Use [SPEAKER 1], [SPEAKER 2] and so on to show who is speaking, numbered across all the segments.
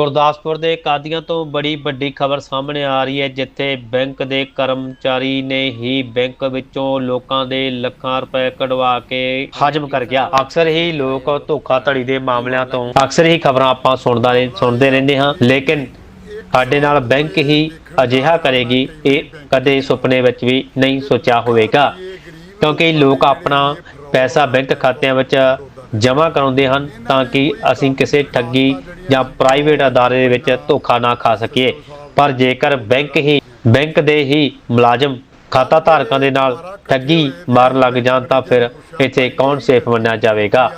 [SPEAKER 1] ਗੁਰਦਾਸਪੁਰ ਦੇ ਕਾਦੀਆਂ ਤੋਂ ਬੜੀ ਵੱਡੀ ਖਬਰ ਸਾਹਮਣੇ ਆ ਰਹੀ ਹੈ, ਜਿੱਥੇ ਬੈਂਕ ਦੇ ਕਰਮਚਾਰੀ ਨੇ ਹੀ ਬੈਂਕ ਵਿੱਚੋਂ ਲੋਕਾਂ ਦੇ ਲੱਖਾਂ ਰੁਪਏ ਕਢਵਾ ਕੇ ਹਜਮ ਕਰ ਗਿਆ। ਅਕਸਰ ਹੀ ਲੋਕ ਧੋਖਾਧੜੀ ਦੇ ਮਾਮਲਿਆਂ ਤੋਂ ਅਕਸਰ ਹੀ ਖਬਰਾਂ ਆਪਾਂ ਸੁਣਦਾ ਰਹਿ- ਸੁਣਦੇ ਰਹਿੰਦੇ ਹਾਂ, ਲੇਕਿਨ ਸਾਡੇ ਨਾਲ ਬੈਂਕ ਹੀ ਅਜਿਹਾ ਕਰੇਗੀ, ਇਹ ਕਦੇ ਸੁਪਨੇ ਵਿੱਚ ਵੀ ਨਹੀਂ ਸੋਚਿਆ ਹੋਵੇਗਾ। ਕਿਉਂਕਿ ਲੋਕ ਆਪਣਾ ਪੈਸਾ ਬੈਂਕ ਖਾਤਿਆਂ ਵਿੱਚ ਜਮ੍ਹਾਂ ਕਰਾਉਂਦੇ ਹਨ ਤਾਂ ਕਿ ਅਸੀਂ ਕਿਸੇ ਠੱਗੀ ਜਾਂ ਪ੍ਰਾਈਵੇਟ ਅਦਾਰੇ ਦੇ ਵਿੱਚ ਧੋਖਾ ਨਾ ਖਾ ਸਕੀਏ। ਪਰ ਜੇਕਰ ਬੈਂਕ ਹੀ, ਬੈਂਕ ਦੇ ਹੀ ਮੁਲਾਜ਼ਮ ਖਾਤਾ ਧਾਰਕਾਂ ਦੇ ਨਾਲ ਠੱਗੀ ਮਾਰਨ ਲੱਗ ਜਾਣ ਤਾਂ ਫਿਰ ਇੱਥੇ ਕੌਣ ਸੇਫ ਮੰਨਿਆ ਜਾਵੇਗਾ?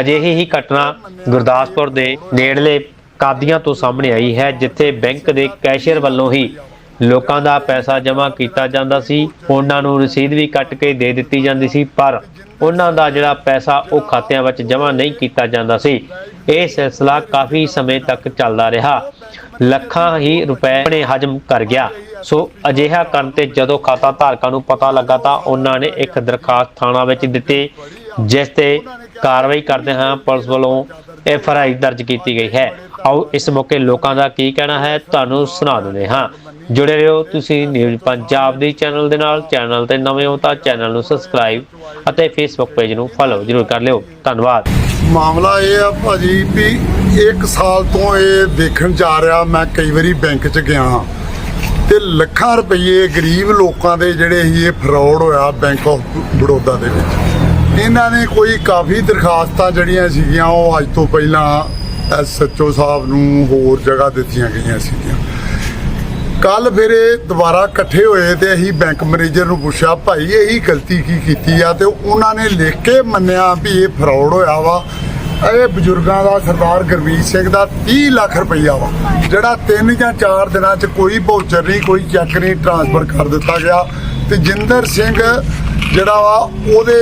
[SPEAKER 1] ਅਜਿਹੀ ਹੀ ਘਟਨਾ ਗੁਰਦਾਸਪੁਰ ਦੇ ਨੇੜਲੇ ਕਾਦੀਆਂ ਤੋਂ ਸਾਹਮਣੇ ਆਈ ਹੈ, ਜਿੱਥੇ ਬੈਂਕ ਦੇ ਕੈਸ਼ੀਅਰ ਵੱਲੋਂ ਹੀ ਲੋਕਾਂ ਦਾ ਪੈਸਾ ਜਮ੍ਹਾਂ ਕੀਤਾ ਜਾਂਦਾ ਸੀ, ਉਹਨਾਂ ਨੂੰ ਰਸੀਦ ਵੀ ਕੱਟ ਕੇ ਦੇ ਦਿੱਤੀ ਜਾਂਦੀ ਸੀ, ਪਰ ਉਹਨਾਂ ਦਾ ਜਿਹੜਾ ਪੈਸਾ ਉਹ ਖਾਤਿਆਂ ਵਿੱਚ ਜਮ੍ਹਾਂ ਨਹੀਂ ਕੀਤਾ ਜਾਂਦਾ ਸੀ। ਇਹ ਸਿਲਸਿਲਾ ਕਾਫੀ ਸਮੇਂ ਤੱਕ ਚੱਲਦਾ ਰਿਹਾ। ਲੱਖਾਂ ਹੀ ਰੁਪਏ ਨੇ ਹਜਮ ਕਰ ਗਿਆ। ਸੋ ਅਜਿਹਾ ਕਰਨ ਤੇ ਜਦੋਂ ਖਾਤਾ ਧਾਰਕਾਂ ਨੂੰ ਪਤਾ ਲੱਗਾ ਤਾਂ ਉਹਨਾਂ ਨੇ ਇੱਕ ਦਰਖਾਸਤ ਥਾਣਾ ਵਿੱਚ ਦਿੱਤੀ, ਜਿਸ ਤੇ ਕਾਰਵਾਈ ਕਰਦੇ ਹਾਂ ਪੁਲਿਸ ਵੱਲੋਂ ਐਫ ਆਰ ਆਈ ਦਰਜ ਕੀਤੀ ਗਈ ਹੈ। ਆਓ ਇਸ ਮੌਕੇ ਲੋਕਾਂ ਦਾ ਕੀ ਕਹਿਣਾ ਹੈ, ਤੁਹਾਨੂੰ ਸੁਣਾ ਦਿੰਦੇ ਹਾਂ। ਜੁੜੇ ਰਹੋ ਤੁਸੀਂ ਨਿਊਜ਼ ਪੰਜਾਬ ਦੀ ਚੈਨਲ ਦੇ ਨਾਲ। ਚੈਨਲ ਤੇ ਨਵੇਂ ਹੋ ਤਾਂ ਚੈਨਲ ਨੂੰ ਸਬਸਕ੍ਰਾਈਬ ਅਤੇ ਫੇਸਬੁੱਕ ਪੇਜ ਨੂੰ ਫੋਲੋ ਜ਼ਰੂਰ ਕਰ ਲਿਓ। ਧੰਨਵਾਦ।
[SPEAKER 2] ਮਾਮਲਾ ਇਹ ਆ ਭਾਜੀ ਵੀ ਇੱਕ ਸਾਲ ਤੋਂ ਇਹ ਦੇਖਣ ਜਾ ਰਿਹਾ, ਮੈਂ ਕਈ ਵਾਰੀ ਬੈਂਕ 'ਚ ਗਿਆ ਹਾਂ। ਤੇ ਲੱਖਾਂ ਰੁਪਏ ਗਰੀਬ ਲੋਕਾਂ ਦੇ ਜਿਹੜੇ ਸੀ, ਇਹ ਫਰਾਡ ਹੋਇਆ ਬੈਂਕ ਆਫ ਬੜੌਦਾ ਦੇ ਵਿੱਚ। ਇਹਨਾਂ ਨੇ ਕੋਈ ਕਾਫੀ ਦਰਖਾਸਤਾਂ ਜਿਹੜੀਆਂ ਸੀਗੀਆਂ, ਉਹ ਅੱਜ ਤੋਂ ਪਹਿਲਾਂ ਐਸਐਚਓ ਸਾਹਿਬ ਨੂੰ ਹੋਰ ਜਗ੍ਹਾ ਦਿੱਤੀਆਂ ਗਈਆਂ ਸੀਗੀਆਂ। ਕੱਲ ਫਿਰ ਇਹ ਦੁਬਾਰਾ ਇਕੱਠੇ ਹੋਏ ਤੇ ਅਸੀਂ ਬੈਂਕ ਮੈਨੇਜਰ ਨੂੰ ਪੁੱਛਿਆ, ਭਾਈ, ਇਹੀ ਗਲਤੀ ਕੀ ਕੀਤੀ ਆ? ਤੇ ਉਹਨਾਂ ਨੇ ਲਿਖ ਕੇ ਮੰਨਿਆ ਵੀ ਇਹ ਫਰਾਡ ਹੋਇਆ ਵਾ। ਇਹ ਬਜ਼ੁਰਗਾਂ ਦਾ ਸਰਦਾਰ ਗੁਰਮੀਤ ਸਿੰਘ ਦਾ 30 ਲੱਖ ਰੁਪਈਆ ਵਾ, ਜਿਹੜਾ 3 ਜਾਂ 4 ਦਿਨਾਂ 'ਚ ਕੋਈ ਵoucher ਨਹੀਂ, ਕੋਈ ਚੈੱਕ ਨਹੀਂ ਟ੍ਰਾਂਸਫਰ ਕਰ ਦਿੱਤਾ ਗਿਆ। ਤੇ ਜਿੰਦਰ ਸਿੰਘ ਜਿਹੜਾ ਵਾ, ਉਹਦੇ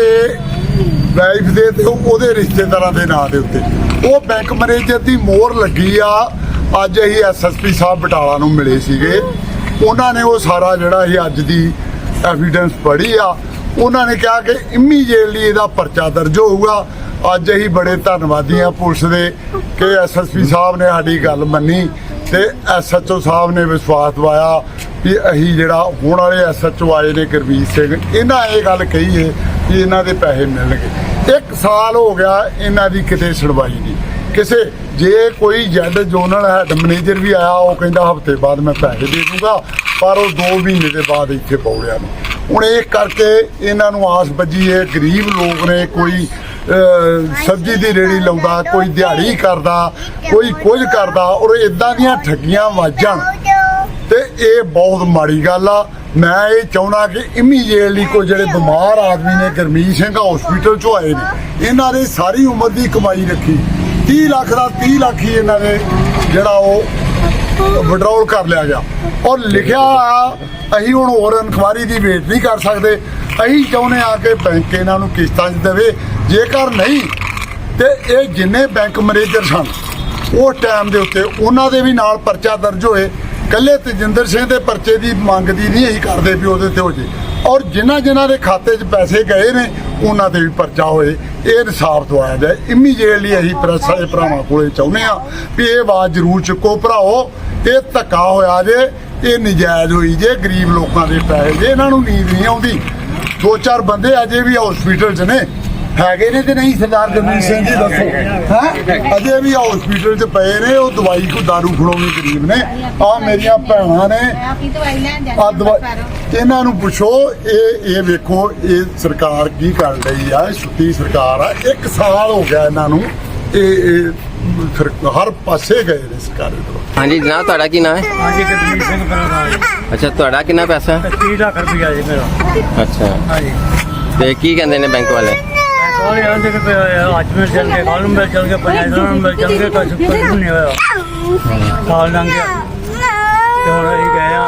[SPEAKER 2] ਵਾਈਫ ਦੇ ਤੇ ਉਹਦੇ ਰਿਸ਼ਤੇਦਾਰਾਂ ਦੇ ਨਾਂ ਦੇ ਉੱਤੇ। ਉਹ ਬੈਂਕ ਮੈਨੇਜਰ ਦੀ ਮੋਹਰ ਲੱਗੀ ਆ। ਅੱਜ ਅਸੀਂ ਐਸਐਸਪੀ ਸਾਹਿਬ ਬਟਾਲਾ ਨੂੰ ਮਿਲੇ ਸੀਗੇ। ਉਹਨਾਂ ਨੇ ਉਹ ਸਾਰਾ ਜਿਹੜਾ ਇਹ ਅੱਜ ਦੀ ਐਵੀਡੈਂਸ ਪੜ੍ਹੀ ਆ। ਉਹਨਾਂ ਨੇ ਕਿਹਾ ਕਿ ਇਮੀਡੀਏਟਲੀ ਇਹਦਾ ਪਰਚਾ ਦਰਜ ਹੋਊਗਾ। ਅੱਜ ਅਸੀਂ ਬੜੇ ਧੰਨਵਾਦੀ ਆ ਪੁਲਿਸ ਦੇ ਕਿ ਐਸਐਸਪੀ ਸਾਹਿਬ ਨੇ ਸਾਡੀ ਗੱਲ ਮੰਨੀ ਤੇ ਐਸਐਚਓ ਸਾਹਿਬ ਨੇ ਵਿਸ਼ਵਾਸ ਦਵਾਇਆ ਵੀ ਅਸੀਂ ਜਿਹੜਾ ਹੁਣ ਵਾਲੇ ਐਸਐਚਓ ਆਏ ਨੇ ਗੁਰਮੀਤ ਸਿੰਘ, ਇਹਨਾਂ ਇਹ ਗੱਲ ਕਹੀ ਹੈ ਕਿ ਇਹਨਾਂ ਦੇ ਪੈਸੇ ਮਿਲਣਗੇ। ਇੱਕ ਸਾਲ ਹੋ ਗਿਆ ਇਹਨਾਂ ਦੀ ਕਿਤੇ ਸੁਣਵਾਈ ਨਹੀਂ। ਕਿਸੇ, ਜੇ ਕੋਈ ਜੈਡ ਜ਼ੋਨਲ ਹੈਡ ਮੈਨੇਜਰ ਵੀ ਆਇਆ, ਉਹ ਕਹਿੰਦਾ ਹਫ਼ਤੇ ਬਾਅਦ ਮੈਂ ਪੈਸੇ ਦੇ ਦੂੰਗਾ, ਪਰ ਉਹ 2 ਮਹੀਨੇ ਦੇ ਬਾਅਦ ਇੱਥੇ ਪੌੜਿਆ ਨਹੀਂ। ਹੁਣ ਇਹ ਕਰਕੇ ਇਹਨਾਂ ਨੂੰ ਆਸ ਵੱਜੀ ਹੈ ਗਰੀਬ ਲੋਕ ਨੇ, ਕੋਈ ਸਬਜ਼ੀ ਦੀ ਰੇੜੀ ਲਾਉਂਦਾ, ਕੋਈ ਦਿਹਾੜੀ ਕਰਦਾ, ਕੋਈ ਕੁਝ ਕਰਦਾ, ਔਰ ਇਦਾਂ ਦੀਆਂ ਠੱਗੀਆਂ ਵਾਜਣ ਤੇ ਇਹ ਬਹੁਤ ਮਾੜੀ ਗੱਲ ਆ। ਮੈਂ ਇਹ ਚਾਹੁੰਦਾ ਕਿ ਇਮੀਡੀਏਟਲੀ ਕੋਈ ਜਿਹੜੇ ਬਿਮਾਰ ਆਦਮੀ ਨੇ ਗਰਮੀਤ ਸਿੰਘ ਹਸਪੀਟਲ ਚੋਂ ਆਏ ਨੇ, ਇਹਨਾਂ ਨੇ ਸਾਰੀ ਉਮਰ ਦੀ ਕਮਾਈ ਰੱਖੀ। 30 ਲੱਖ ਦਾ 30 ਲੱਖ ਹੀ ਇਹਨਾਂ ਨੇ ਜਿਹੜਾ ਉਹ ਵਿਡਰਾਲ ਕਰ ਲਿਆ ਗਿਆ। ਔਰ ਲਿਖਿਆ ਆ, ਅਸੀਂ ਹੁਣ ਹੋਰ ਇਨਕੁਆਰੀ ਦੀ ਵੇਟ ਨਹੀਂ ਕਰ ਸਕਦੇ। ਅਸੀਂ ਚਾਹੁੰਦੇ ਆ ਕਿ ਬੈਂਕ ਇਹਨਾਂ ਨੂੰ ਕਿਸ਼ਤਾਂ 'ਚ ਦੇਵੇ। ਜੇਕਰ ਨਹੀਂ, ਤੇ ਇਹ ਜਿੰਨੇ ਬੈਂਕ ਮੈਨੇਜਰ ਸਨ ਉਸ ਟਾਈਮ ਦੇ ਉੱਤੇ ਉਹਨਾਂ ਦੇ ਵੀ ਨਾਲ ਪਰਚਾ ਦਰਜ ਹੋਏ। ਕੱਲੇ ਤਜਿੰਦਰ ਸਿੰਘ ਦੇ ਪਰਚੇ ਦੀ ਮੰਗ ਦੀ ਨਹੀਂ, ਅਸੀਂ ਕਰਦੇ ਵੀ ਉਹਦੇ ਤੇ ਹੋ ਜੇ। ਔਰ ਜਿਨ੍ਹਾਂ ਜਿਨ੍ਹਾਂ ਦੇ ਖਾਤੇ 'ਚ ਪੈਸੇ ਗਏ ਨੇ, ਉਹਨਾਂ ਤੇ ਵੀ ਪਰਚਾ ਹੋਏ। ਇਹ ਇਨਸਾਫ ਦਵਾਇਆ ਜਾਏ। ਇਮੀਡੀਏਟਲੀ ਅਸੀਂ ਪ੍ਰੈਸ ਵਾਲੇ ਭਰਾਵਾਂ ਕੋਲੇ ਚਾਹੁੰਦੇ ਆ ਵੀ ਇਹ ਆਵਾਜ਼ ਜ਼ਰੂਰ ਚੁੱਕੋ ਭਰਾਓ ਇਹ ਧੱਕਾ ਹੋਇਆ ਜੇ, ਇਹ ਨਜਾਇਜ਼ ਹੋਈ ਜੇ, ਗਰੀਬ ਲੋਕਾਂ ਦੇ ਪੈਸੇ ਜੇ, ਇਹਨਾਂ ਨੂੰ ਨੀਂਦ ਨਹੀਂ ਆਉਂਦੀ। ਦੋ ਚਾਰ ਬੰਦੇ ਅਜੇ ਵੀ ਹਸਪੀਟਲ 'ਚ ਨੇ। ਹੈਗੇ ਨੇ ਤੇ ਨਹੀਂ ਸਰਦਾਰ ਗੁਰਮੀਤ ਸਿੰਘ ਜੀ ਦੱਸੋ। ਹੈ? ਅਜੇ ਵੀ ਹਸਪੀਟਲ 'ਚ ਪਏ ਨੇ ਉਹ ਦਵਾਈ ਕੋ ਦਾਰੂ ਖੜਾਉਣੀ ਗਰੀਬ ਨੇ। ਆ ਮੇਰੀਆਂ ਭੈਣਾਂ ਨੇ। ਆ ਦਵਾਈ ਇਹਨਾਂ ਨੂੰ ਪੁੱਛੋ ਇਹ ਇਹ ਵੇਖੋ ਇਹ ਸਰਕਾਰ ਕੀ ਕਰ ਰਹੀ ਆ? ਛੁੱਟੀ ਸਰਕਾਰ ਆ। ਇੱਕ ਸਾਲ ਹੋ ਗਿਆ ਇਹਨਾਂ ਨੂੰ। ਇਹ ਹਰ ਪਾਸੇ ਗਏ ਨੇ ਸਰਕਾਰੀ ਤਰ੍ਹਾਂ
[SPEAKER 3] ਹਾਂਜੀ ਜਨਾਬ ਤੁਹਾਡਾ ਕੀ ਨਾਮ ਹੈ?
[SPEAKER 4] ਹਾਂਜੀ ਗਰਮੀਤ ਸਿੰਘ ਮੇਰਾ ਨਾਮ ਹੈ
[SPEAKER 3] ਅੱਛਾ ਤੁਹਾਡਾ ਕਿੰਨਾ ਪੈਸਾ ਹੈ?
[SPEAKER 4] 30 ਲੱਖ ਰੁਪਇਆ ਜੀ ਮੇਰਾ।
[SPEAKER 3] ਅੱਛਾ।
[SPEAKER 4] ਹਾਂਜੀ।
[SPEAKER 3] ਤੇ ਕੀ ਕਹਿੰਦੇ ਨੇ ਬੈਂਕ ਵਾਲੇ?
[SPEAKER 4] ਤੇ ਹੁਣ ਅਸੀਂ ਗਏ ਆ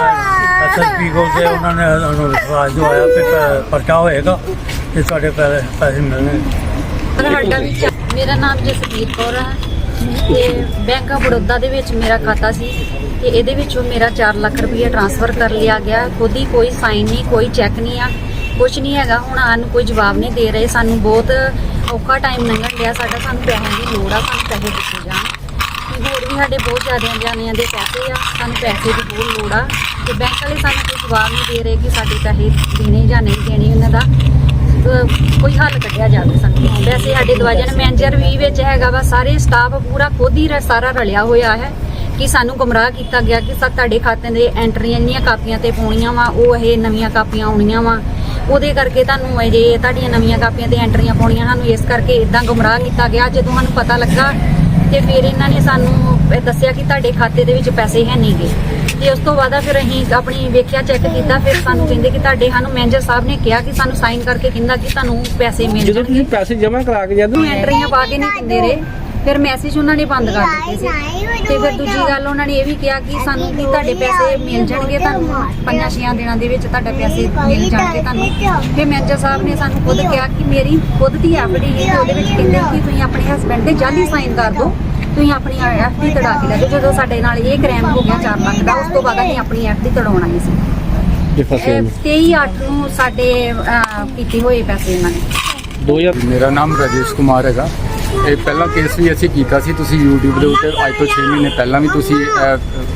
[SPEAKER 4] ਐਸਐਸਪੀ ਕੋਲ ਤੇ ਉਹਨਾਂ ਨੇ ਸਾਨੂੰ ਵਿਸ਼ਵਾਸ ਦਵਾਇਆ ਕਿ ਪ- ਪਰਚਾ ਹੋਏਗਾ ਤੇ ਪੈਸੇ ਪੈਸੇ ਮਿਲਣਗੇ
[SPEAKER 5] ਵੀ ਚਾ- ਮੇਰਾ ਨਾਮ ਜਸਵੀਰ ਕੌਰ ਹੈ ਤੇ ਬੈਂਕ ਆਫ ਬੜੌਦਾ ਦੇ ਵਿੱਚ ਮੇਰਾ ਖਾਤਾ ਸੀ। ਤੇ ਇਹਦੇ ਵਿੱਚੋਂ ਮੇਰਾ 4 ਲੱਖ ਰੁਪਏ ਟ੍ਰਾਂਸਫਰ ਕਰ ਲਿਆ ਗਿਆ। ਖੁਦ ਹੀ ਕੋਈ ਸਾਈਨ ਨਹੀਂ ਕੋਈ ਚੈੱਕ ਨਹੀਂ ਆ। ਕੁਝ ਨਹੀਂ ਹੈਗਾ। ਹੁਣ ਸਾਨੂੰ ਕੋਈ ਜਵਾਬ ਨਹੀਂ ਦੇ ਰਹੇ। ਸਾਨੂੰ ਬਹੁਤ ਔਖਾ ਟਾਈਮ ਲੰਘਣ ਡਿਆ। ਸਾਡਾ ਸਾਨੂੰ ਪੈਸਿਆਂ ਦੀ ਲੋੜ ਆ। ਸਾਨੂੰ ਪੈਸੇ ਦਿੱਤੇ ਜਾਣ। ਬਾਕੀ ਹੋਰ ਵੀ ਸਾਡੇ ਬਹੁਤ ਜ਼ਿਆਦਾ ਜਾਣਿਆਂ ਦੇ ਪੈਸੇ ਆ। ਸਾਨੂੰ ਪੈਸੇ ਦੀ ਬਹੁਤ ਲੋੜ ਆ। ਤੇ ਬੈਂਕ ਵਾਲੇ ਸਾਨੂੰ ਕੋਈ ਜਵਾਬ ਨਹੀਂ ਦੇ ਰਹੇ ਕਿ ਸਾਡੇ ਪੈਸੇ ਦੇਣੇ ਜਾਂ ਨਹੀਂ ਦੇਣੇ ਉਹਨਾਂ ਦਾ। ਕੋਈ ਹੱਲ ਕੱਢਿਆ ਜਾਵੇ ਸਾਨੂੰ। ਵੈਸੇ ਸਾਡੇ ਦਵਾਜਨ ਮੈਨੇਜਰ ਵੀ ਵਿੱਚ ਹੈਗਾ ਵਾ। ਸਾਰੇ ਸਟਾਫ ਪੂਰਾ ਖੁਦ ਹੀ ਰ- ਸਾਰਾ ਰਲਿਆ ਹੋਇਆ ਹੈ ਕਿ ਸਾਨੂੰ ਗੁੰਮਰਾਹ ਕੀਤਾ ਗਿਆ ਕਿ ਸਾ, ਤੁਹਾਡੇ ਖਾਤੇ ਦੇ ਐਂਟਰੀਆਂ ਜਿਹੜੀਆਂ ਕਾਪੀਆਂ ਤੇ ਪਾਉਣੀਆਂ ਵਾ, ਉਹ ਇਹ ਨਵੀਆਂ ਕਾਪੀਆਂ ਆਉਣੀਆਂ ਵਾ। ਉਹਦੇ ਕਰਕੇ ਤੁਹਾਨੂੰ ਇਹ ਜੇ ਤੁਹਾਡੀਆਂ ਨਵੀਆਂ ਕਾਪੀਆਂ ਤੇ ਐਂਟਰੀਆਂ ਪਾਉਣੀਆਂ ਸਾਨੂੰ ਇਸ ਕਰਕੇ ਇਦਾਂ ਗੁੰਮਰਾਹ ਕੀਤਾ ਗਿਆ। ਜਦੋਂ ਸਾਨੂੰ ਪਤਾ ਲੱਗਾ ਤੇ ਫਿਰ ਇਹਨਾਂ ਨੇ ਸਾਨੂੰ ਦੱਸਿਆ ਕਿ ਤੁਹਾਡੇ ਖਾਤੇ ਦੇ ਵਿੱਚ ਪੈਸੇ ਹੈ ਨਹੀਂਗੇ। ਤੇ ਉਸ ਤੋਂ ਬਾਅਦ ਫਿਰ ਅਸੀਂ ਆਪਣੀ ਵੇਖਿਆ ਚੈੱਕ ਕੀਤਾ ਫਿਰ ਸਾਨੂੰ ਕਹਿੰਦੇ ਕਿ ਤੁਹਾਡੇ ਸਾਨੂੰ ਮੈਨੇਜਰ ਸਾਹਿਬ ਨੇ ਕਿਹਾ ਕਿ ਸਾਨੂੰ ਸਾਈਨ ਕਰਕੇ ਕਹਿੰਦਾ ਕਿ ਤੁਹਾਨੂੰ ਪੈਸੇ ਮਿਲ
[SPEAKER 6] ਜਦੋਂ ਤੁਸੀਂ ਪੈਸੇ ਜਮ੍ਹਾਂ ਕਰਾ ਕੇ ਜਦ
[SPEAKER 5] ਐਂਟਰੀਆਂ ਪਾ ਕੇ ਨਹੀਂ ਦਿੰਦੇ ਰਹੇ। ਫਿਰ ਮੈਸੇਜ ਉਹਨਾਂ ਨੇ ਬੰਦ ਕਰ ਦਿੱਤੇ ਸੀ। ਤੇ ਫਿਰ ਦੂਜੀ ਗੱਲ ਉਹਨਾਂ ਨੇ ਇਹ ਵੀ ਕਿਹਾ ਕਿ ਸਾਨੂੰ ਕਿ ਤੁਹਾਡੇ ਪੈਸੇ ਮਿਲ ਜਾਣਗੇ ਤੁਹਾਨੂੰ ਪੰਜਾਂ ਛੇਆਂ ਦਿਨਾਂ ਦੇ ਵਿੱਚ ਤੁਹਾਡੇ ਪੈਸੇ ਮਿਲ ਜਾਣਗੇ ਤੁਹਾਨੂੰ। ਫਿਰ ਮੈਨੇਜਰ ਸਾਹਿਬ ਨੇ ਸਾਨੂੰ ਖੁਦ ਕਿਹਾ ਕਿ ਮੇਰੀ ਖੁਦ ਦੀ ਐਫਡੀ ਹੈ ਤੇ ਉਹਦੇ ਵਿੱਚ ਕਹਿੰਦੇ ਕਿ ਤੁਸੀਂ ਆਪਣੇ ਹਸਬੰਡ ਦੇ ਜਾਲੀ ਸਾਈਨ ਕਰ ਦਿਓ। ਤੁਸੀਂ ਆਪਣੀ ਐਫਡੀ ਤੜਾ ਕੇ ਲੈ ਜਾਓ। ਜਦੋਂ ਸਾਡੇ ਨਾਲ ਇਹ ਕ੍ਰਾਈਮ ਹੋ ਗਿਆ 4 ਲੱਖ ਦਾ ਉਸ ਤੋਂ ਬਾਅਦ ਅਸੀਂ ਆਪਣੀ ਐਫਡੀ ਤੜਾਉਣ ਆਏ ਸੀ।
[SPEAKER 6] ਜੇ ਫਸੇ
[SPEAKER 5] ਇਹ
[SPEAKER 6] ਨੇ।
[SPEAKER 5] 23 8 ਨੂੰ ਸਾਡੇ ਕੀਤੇ ਹੋਏ ਪੈਸੇ ਇਹਨਾਂ ਨੇ।
[SPEAKER 6] 2000
[SPEAKER 7] ਮੇਰਾ ਨਾਮ ਰਾਜੇਸ਼ ਕੁਮਾਰ ਹੈਗਾ। ਇਹ ਪਹਿਲਾ ਕੇਸ ਵੀ ਅਸੀਂ ਕੀਤਾ ਸੀ, ਤੁਸੀਂ YouTube ਦੇ ਉੱਤੇ ਅੱਜ ਤੋਂ 6 ਮਹੀਨੇ ਪਹਿਲਾਂ ਵੀ ਤੁਸੀਂ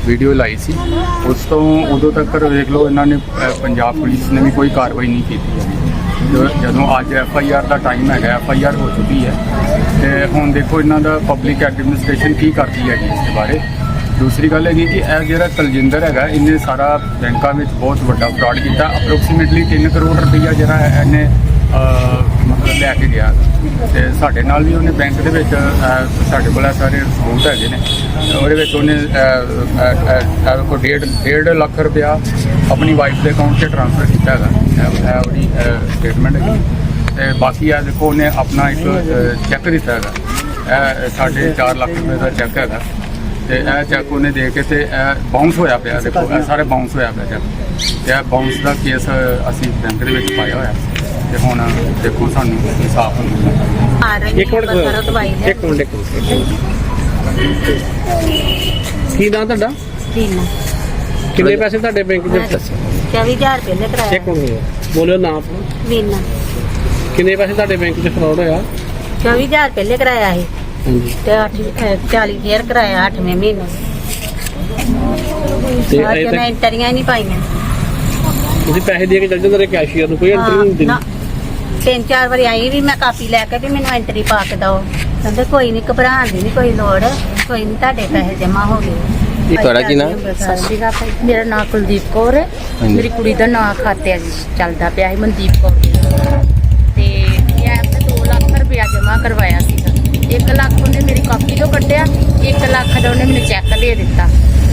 [SPEAKER 7] ਵੀਡੀਓ ਲਾਈ ਸੀ। ਉਸ ਤੋਂ ਉਦੋਂ ਤੱਕ ਦੇਖ ਲਓ, ਇਹਨਾਂ ਨੇ ਪੰਜਾਬ ਪੁਲਿਸ ਨੇ ਵੀ ਕੋਈ ਕਾਰਵਾਈ ਨਹੀਂ ਕੀਤੀ ਜਦੋਂ ਅੱਜ ਐਫ ਆਈ ਆਰ ਦਾ ਟਾਈਮ ਹੈਗਾ ਐਫ ਆਈ ਆਰ ਹੋ ਚੁੱਕੀ ਹੈ। ਤੇ ਹੁਣ ਦੇਖੋ ਇਹਨਾਂ ਦਾ ਪਬਲਿਕ ਐਡਮਿਨਿਸਟ੍ਰੇਸ਼ਨ ਕੀ ਕਰਦੀ ਹੈਗੀ ਇਸ ਦੇ ਬਾਰੇ। ਦੂਸਰੀ ਗੱਲ ਹੈਗੀ ਕਿ ਇਹ ਜਿਹੜਾ ਤਲਜਿੰਦਰ ਹੈਗਾ, ਇਹਨੇ ਸਾਰਾ ਬੈਂਕਾਂ ਵਿੱਚ ਬਹੁਤ ਵੱਡਾ ਫਰਾਡ ਕੀਤਾ। ਅਪਰੋਕਸੀਮੇਟਲੀ 3 ਕਰੋੜ ਰੁਪਈਆ ਜਿਹੜਾ ਇਹਨੇ ਲੈ ਕੇ ਗਿਆ ਤੇ ਸਾਡੇ ਨਾਲ ਵੀ ਉਹਨੇ ਬੈਂਕ ਦੇ ਵਿੱਚ ਸਾਡੇ ਕੋਲ ਸਾਰੇ ਸਬੂਤ ਹੈਗੇ ਨੇ। ਉਹਦੇ ਵਿੱਚ ਉਹਨੇ ਅਹ, ਅਹ, ਅਹ, ਡੇਢ ਡੇਢ ਲੱਖ ਰੁਪਇਆ ਆਪਣੀ ਵਾਈਫ ਦੇ ਅਕਾਊਂਟ 'ਚ ਟ੍ਰਾਂਸਫਰ ਕੀਤਾ ਹੈਗਾ। ਇਹ ਉਹਦੀ ਸਟੇਟਮੈਂਟ ਹੈਗੀ। ਤੇ ਬਾਕੀ ਆ ਦੇਖੋ ਉਹਨੇ ਆਪਣਾ ਇੱਕ ਚੈੱਕ ਦਿੱਤਾ ਹੈਗਾ। ਇਹ ਸਾਡੇ 4 ਲੱਖ ਰੁਪਏ ਦਾ ਚੈੱਕ ਹੈਗਾ। ਤੇ ਇਹ ਚੈੱਕ ਉਹਨੇ ਦੇ ਕੇ ਤੇ ਇਹ ਬਾਉਂਸ ਹੋਇਆ ਪਿਆ ਦੇਖੋ ਇਹ ਸਾਰੇ ਬਾਉਂਸ ਹੋਇਆ ਪਿਆ ਚੈੱਕ ਤੇ ਇਹ ਬਾਉਂਸ ਦਾ ਕੇਸ ਅਸੀਂ ਬੈਂਕ ਦੇ ਵਿੱਚ ਪਾਇਆ ਹੋਇਆ। ਤੇ ਹੁਣ ਦੇਖੋ ਸਾਨੂੰ ਇਨਸਾਫ ਮਿਲਣਾ
[SPEAKER 5] ਆ ਰਹੀ
[SPEAKER 6] ਇੱਕ ਮਿੰਟ
[SPEAKER 5] ਲੈ
[SPEAKER 6] ਇੱਕ ਮਿੰਟ ਇੱਕ ਮਿੰਟ। ਕੀ ਨਾਮ ਤੁਹਾਡਾ?
[SPEAKER 5] ਤਿੰਨ
[SPEAKER 6] ਕਿੰਨੇ ਪੈਸੇ ਤੁਹਾਡੇ ਬੈਂਕ ਦੇ? ਵਿੱਚ
[SPEAKER 5] 24000 ਰੁਪਏ ਨੇ ਕਰਾਇਆ
[SPEAKER 6] ਇੱਕ ਮਿੰਟ। ਬੋਲਿਓ ਨਾਮ। ਆਪਣਾ।
[SPEAKER 5] ਵਿਨ
[SPEAKER 6] ਕਿੰਨੇ ਪੈਸੇ ਤੁਹਾਡੇ ਬੈਂਕ 'ਚ ਫਰਾਡ ਹੋਇਆ?
[SPEAKER 5] 24000 ਪਹਿਲੇ ਕਰਾਇਆ ਸੀ
[SPEAKER 6] ਹਾਂਜੀ।
[SPEAKER 5] ਤੇ 40000 ਕਰਾਇਆ 8ਵੇਂ ਮਹੀਨੇ।
[SPEAKER 6] ਤੇ
[SPEAKER 5] ਅੱਜ
[SPEAKER 6] ਅਜੇ
[SPEAKER 5] ਮੈਂ
[SPEAKER 6] ਤੱਕ
[SPEAKER 5] ਇੰਟਰੀਆਂ ਨਹੀਂ ਪਾਈਆਂ।
[SPEAKER 6] ਤੁਸੀਂ ਪੈਸੇ ਦੇ ਕੇ ਚੱਲ ਜਾਂਦੇ ਰਹੇ ਕੈਸ਼ੀਅਰ ਨੂੰ ਕੋਈ ਐਂਟਰੀ ਨਹੀਂ ਦਿੰਦੀ
[SPEAKER 5] ਨਾ। ਤਿੰਨ ਚਾਰ ਵਾਰੀ ਆਈ ਵੀ ਮੈਂ ਕਾਪੀ ਲੈ ਕੇ ਵੀ ਮੈਨੂੰ ਐਂਟਰੀ ਪਾ ਕੇ ਦਿਓ। ਕਹਿੰਦੇ ਕੋਈ ਨਹੀਂ ਘਬਰਾਉਣ ਦੀ ਨਹੀਂ ਕੋਈ ਲੋੜ ਕੋਈ ਨਹੀਂ ਤੁਹਾਡੇ ਪੈਸੇ ਜਮ੍ਹਾਂ ਹੋ ਗਏ।
[SPEAKER 3] ਇਹ ਤੁਹਾਡਾ ਕੀ ਨਾਮ
[SPEAKER 8] ਸਤਿ ਸ਼੍ਰੀ ਅਕਾਲ। ਭਾਈ ਮੇਰਾ ਨਾਮ ਕੁਲਦੀਪ ਕੌਰ ਹੈ।
[SPEAKER 3] ਹਾਂਜੀ।
[SPEAKER 8] ਮੇਰੀ ਕੁੜੀ ਦਾ ਨਾਮ ਖਾਤੇ 'ਚ ਚੱਲਦਾ ਪਿਆ ਹੈ ਮਨਦੀਪ ਕੌਰ ਤੇ ਇਹ ਐਪ ਤੇ 2 ਲੱਖ ਰੁਪਇਆ ਜਮ੍ਹਾਂ ਕਰਵਾਇਆ ਸੀਗਾ। 1 ਲੱਖ ਉਹਨੇ ਮੇਰੀ ਕਾਪੀ ਤੋਂ ਕੱਢਿਆ 1 ਲੱਖ ਦਾ ਉਹਨੇ ਮੈਨੂੰ ਚੈੱਕ ਦੇ ਦਿੱਤਾ।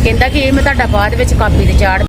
[SPEAKER 8] ਕਹਿੰਦਾ ਕਿ ਇਹ ਮੈਂ ਤੁਹਾਡਾ ਬਾਅਦ ਵਿੱਚ ਕਾਪੀ ਤੇ ਚਾੜ